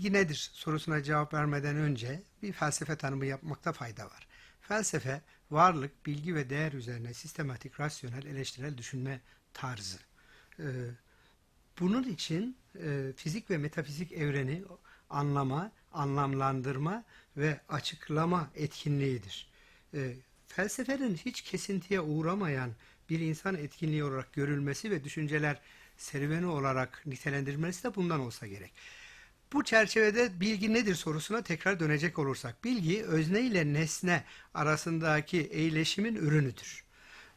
bilgi nedir sorusuna cevap vermeden önce bir felsefe tanımı yapmakta fayda var. Felsefe, varlık, bilgi ve değer üzerine sistematik, rasyonel, eleştirel düşünme tarzı. Ee, bunun için e, fizik ve metafizik evreni anlama, anlamlandırma ve açıklama etkinliğidir. E, felsefenin hiç kesintiye uğramayan bir insan etkinliği olarak görülmesi ve düşünceler serüveni olarak nitelendirilmesi de bundan olsa gerek. Bu çerçevede bilgi nedir sorusuna tekrar dönecek olursak, bilgi özne ile nesne arasındaki eyleşimin ürünüdür.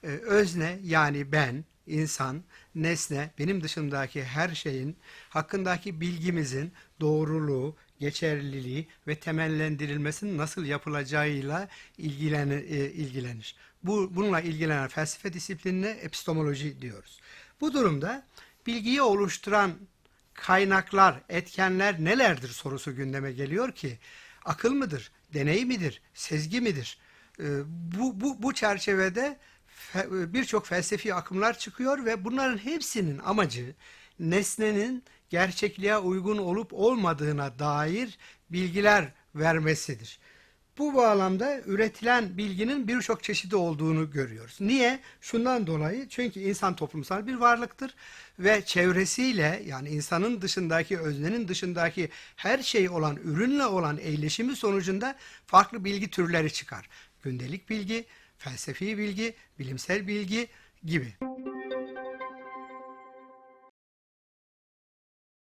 Ee, özne yani ben, insan, nesne, benim dışımdaki her şeyin hakkındaki bilgimizin doğruluğu, geçerliliği ve temellendirilmesinin nasıl yapılacağıyla ilgilen, e, ilgilenir. Bu, bununla ilgilenen felsefe disiplinine epistemoloji diyoruz. Bu durumda bilgiyi oluşturan kaynaklar, etkenler nelerdir sorusu gündeme geliyor ki akıl mıdır, deney midir, sezgi midir? Ee, bu, bu, bu çerçevede fe- birçok felsefi akımlar çıkıyor ve bunların hepsinin amacı nesnenin gerçekliğe uygun olup olmadığına dair bilgiler vermesidir. Bu bağlamda üretilen bilginin birçok çeşidi olduğunu görüyoruz. Niye? Şundan dolayı çünkü insan toplumsal bir varlıktır ve çevresiyle yani insanın dışındaki, öznenin dışındaki her şey olan, ürünle olan eyleşimi sonucunda farklı bilgi türleri çıkar. Gündelik bilgi, felsefi bilgi, bilimsel bilgi gibi.